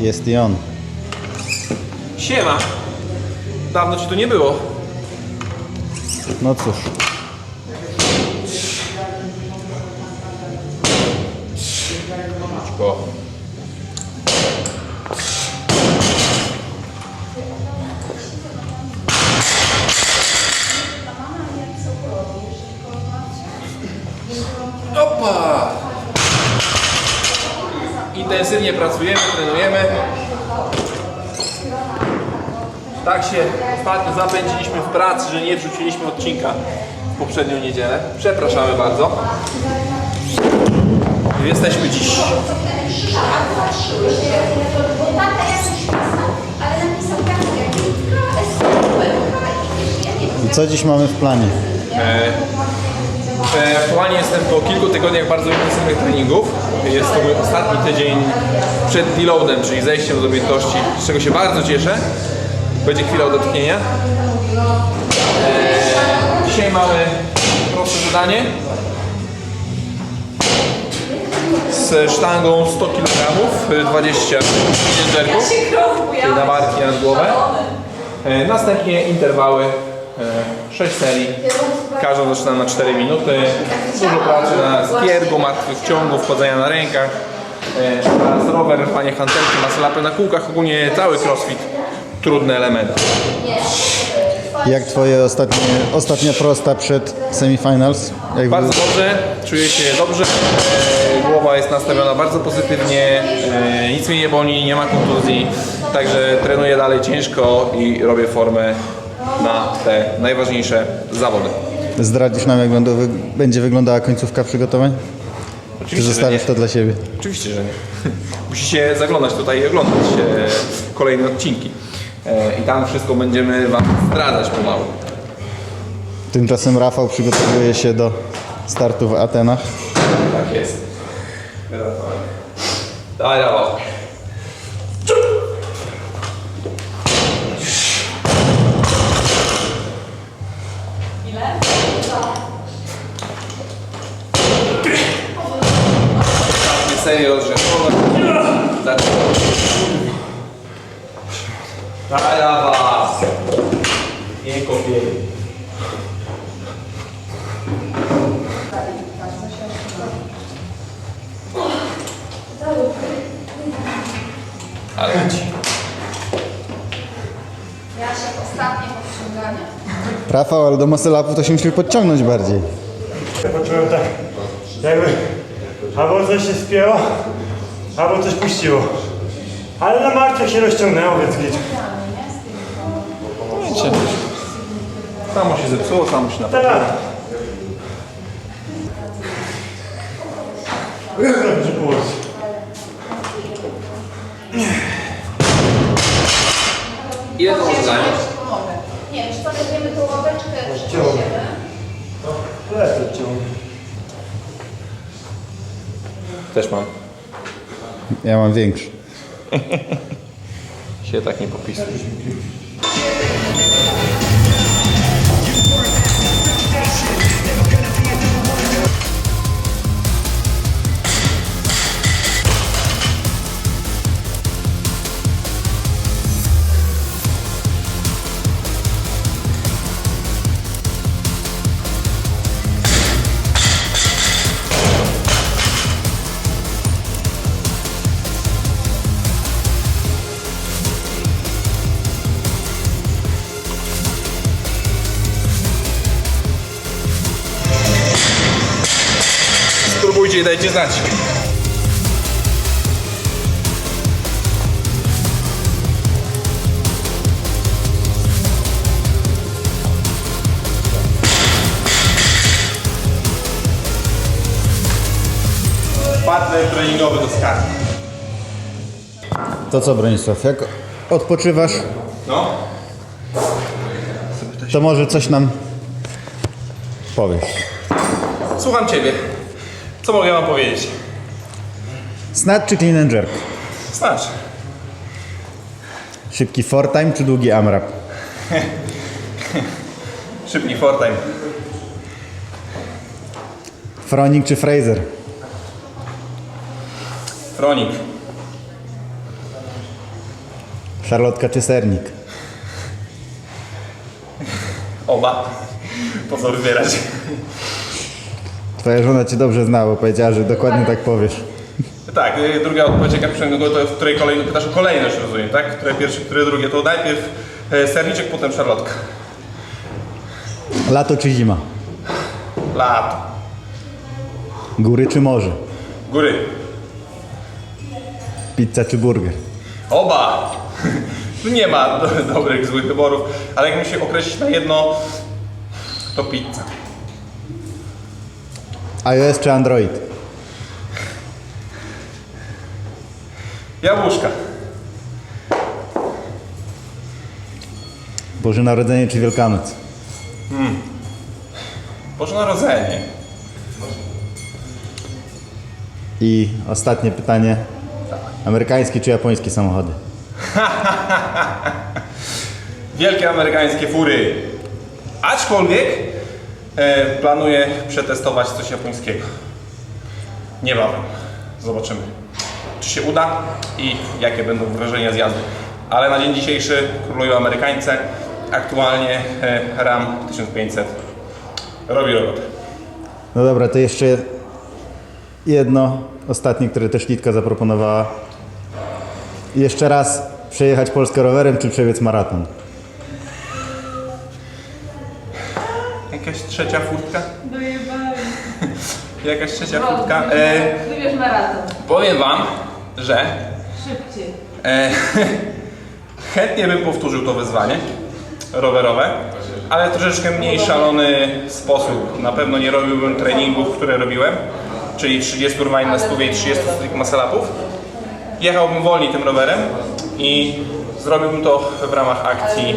Jest i on. Siema. Dawno ci tu nie było. No cóż. Go. Intensywnie pracujemy, trenujemy. Tak się ostatnio zapędziliśmy w pracy, że nie wrzuciliśmy odcinka w poprzednią niedzielę. Przepraszamy bardzo. Jesteśmy dziś. I co dziś mamy w planie? E, Aktualnie jestem po kilku tygodniach bardzo intensywnych treningów. Jest to mój ostatni tydzień przed deloadem, czyli zejściem do objętości, z czego się bardzo cieszę. Będzie chwila odetchnienia. E, Dzisiaj mamy proste zadanie z sztangą 100 kg, 20 ciężarków, czyli na barki nad głowę. E, Następnie interwały, e, 6 serii. Każdą zaczynam na 4 minuty. Dużo pracy na skiergu, martwych ciągów, wchodzenia na rękach. E, Teraz rower, panie hantelki, maslapy na kółkach, ogólnie cały crossfit. Trudne elementy. Jak twoje ostatnie, ostatnia prosta przed semifinals? Jak Bardzo był- dobrze, czuję się dobrze. E, Głowa jest nastawiona bardzo pozytywnie, e, nic mnie nie boli, nie ma kontuzji. Także trenuję dalej ciężko i robię formę na te najważniejsze zawody. Zdradzisz nam, jak będą, będzie wyglądała końcówka przygotowań? Czy Oczywiście, że zostawisz to dla siebie? Oczywiście, że nie. Musicie zaglądać tutaj i oglądać e, kolejne odcinki. E, I tam wszystko będziemy Wam zdradzać pomału. Tymczasem Rafał przygotowuje się do startu w Atenach. Tak jest. Daj, dawaj. Serio rozgrzewowe. Zaczynamy. Daj, dawaj. Nie kopiej. Ale ci. Ja się ostatnie podciągania. Rafał, ale do muscle to się musi podciągnąć bardziej. Poczułem tak, jakby albo coś się spięło, albo coś puściło. Ale na martwe się rozciągnęło, więc git. Wiecie, samo się zepsuło, samo się naprawiło. Teraz. Dobrze położyć. Ile to może zająć? Nie czy to weźmiemy tą ławeczkę, przyniesiemy. Lecę ciągle. Też mam. Ja mam większy. Się tak nie popisuj. I dajcie znać. Partner treningowy do skarbu. To co, Bronisław, jak odpoczywasz, No. to może coś nam powiesz. Słucham Ciebie. Co mogę Wam powiedzieć? Snatch czy clean and jerk? Snacz. Szybki four time czy długi AMRAP? Szybki foretime. Fronik czy Fraser? Fronik. Szarlotka czy sernik? Oba. Po co wybierać? Twoja żona cię dobrze zna, bo powiedziała, że dokładnie tak powiesz. Tak, y, druga odpowiedź, jaka przyszła mi do głowy, to w której kolejny pytasz o kolejność, rozumiem, tak? Które pierwsze, które drugie, to najpierw e, serniczek, potem szarlotka. Lato czy zima? Lato. Góry czy morze? Góry. Pizza czy burger? Oba! Tu nie ma do, dobrych, złych wyborów, ale jak musi się określić na jedno, to pizza. iOS czy Android? Jabłuszka. Boże Narodzenie czy Wielkanoc? Boże Narodzenie. I ostatnie pytanie. Amerykańskie czy japońskie samochody? Wielkie amerykańskie fury. Aczkolwiek planuję przetestować coś japońskiego. Niebawem. Zobaczymy, czy się uda i jakie będą wrażenia z jazdy. Ale na dzień dzisiejszy królują Amerykańce. Aktualnie e, RAM 1500 robi robotę. No dobra, to jeszcze jedno, ostatnie, które też Litka zaproponowała. Jeszcze raz przejechać Polskę rowerem czy przebiec maraton? Jakaś trzecia furtka? Dojebali. Jakaś trzecia furtka? E, Wybierz maraton. powiem Wam, że Szybciej. E, chętnie bym powtórzył to wyzwanie rowerowe, ale troszeczkę mniej szalony sposób. Na pewno nie robiłbym treningów, które robiłem, czyli 30 urwań na stówie i 30 strict muscle upów. Jechałbym wolniej tym rowerem i zrobiłbym to w ramach akcji.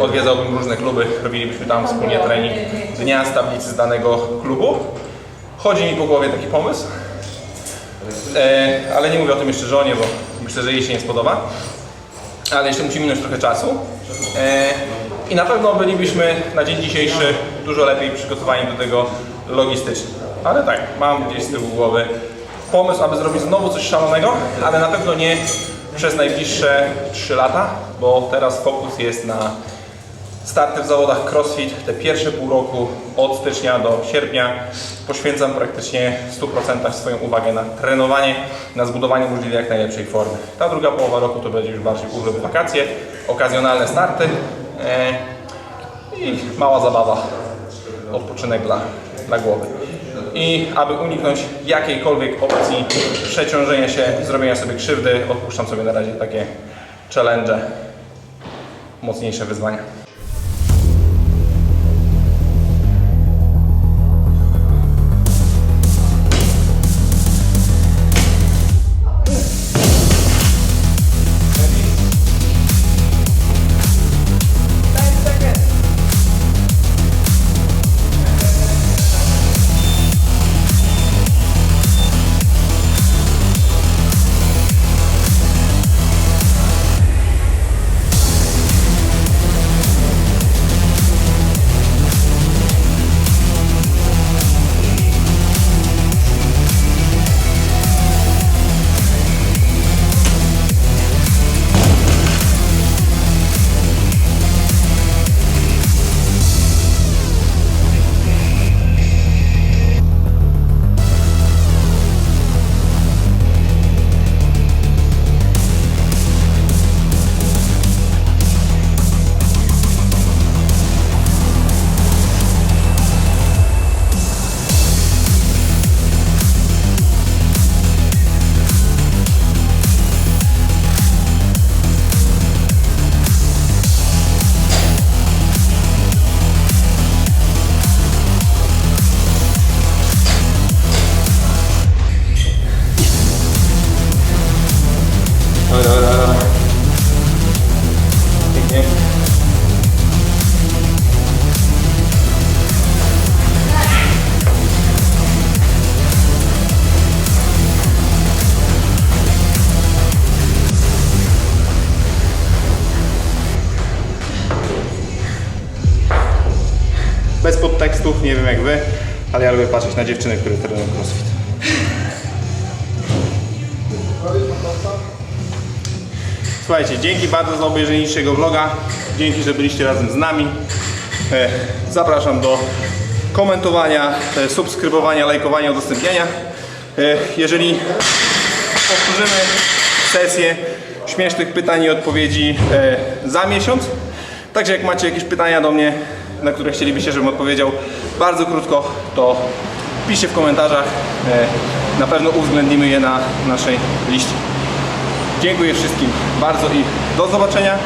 Odwiedzałbym różne kluby, robilibyśmy tam wspólnie trening dnia z tablicy z danego klubu. Chodzi mi po głowie taki pomysł, E, ale nie mówię o tym jeszcze żonie, bo myślę, że jej się nie spodoba. Ale jeszcze musi minąć trochę czasu. E, I na pewno bylibyśmy na dzień dzisiejszy dużo lepiej przygotowani do tego logistycznie. Ale tak, mam gdzieś z tyłu głowy pomysł, aby zrobić znowu coś szalonego, ale na pewno nie przez najbliższe 3 lata, bo teraz fokus jest na starty w zawodach CrossFit, te pierwsze pół roku od stycznia do sierpnia poświęcam praktycznie w 100% swoją uwagę na trenowanie, na zbudowanie możliwie jak najlepszej formy. Ta druga połowa roku to będzie już bardziej urlop, wakacje, okazjonalne starty e, i mała zabawa, odpoczynek dla, dla głowy. I aby uniknąć jakiejkolwiek opcji przeciążenia się, zrobienia sobie krzywdy, odpuszczam sobie na razie takie challenge, mocniejsze wyzwania. Bez podtekstów, nie wiem jak wy, ale ja lubię patrzeć na dziewczyny, które trenują crossfit. Słuchajcie, dzięki bardzo za obejrzenie dzisiejszego vloga. Dzięki, że byliście razem z nami. E, Zapraszam do komentowania, e, subskrybowania, lajkowania, udostępniania. E, Jeżeli powtórzymy sesję śmiesznych pytań i odpowiedzi za miesiąc. Także jak macie jakieś pytania do mnie, na które chcielibyście, żebym odpowiedział bardzo krótko, to piszcie w komentarzach. E, Na pewno uwzględnimy je na naszej liście. Dziękuję wszystkim bardzo i do zobaczenia.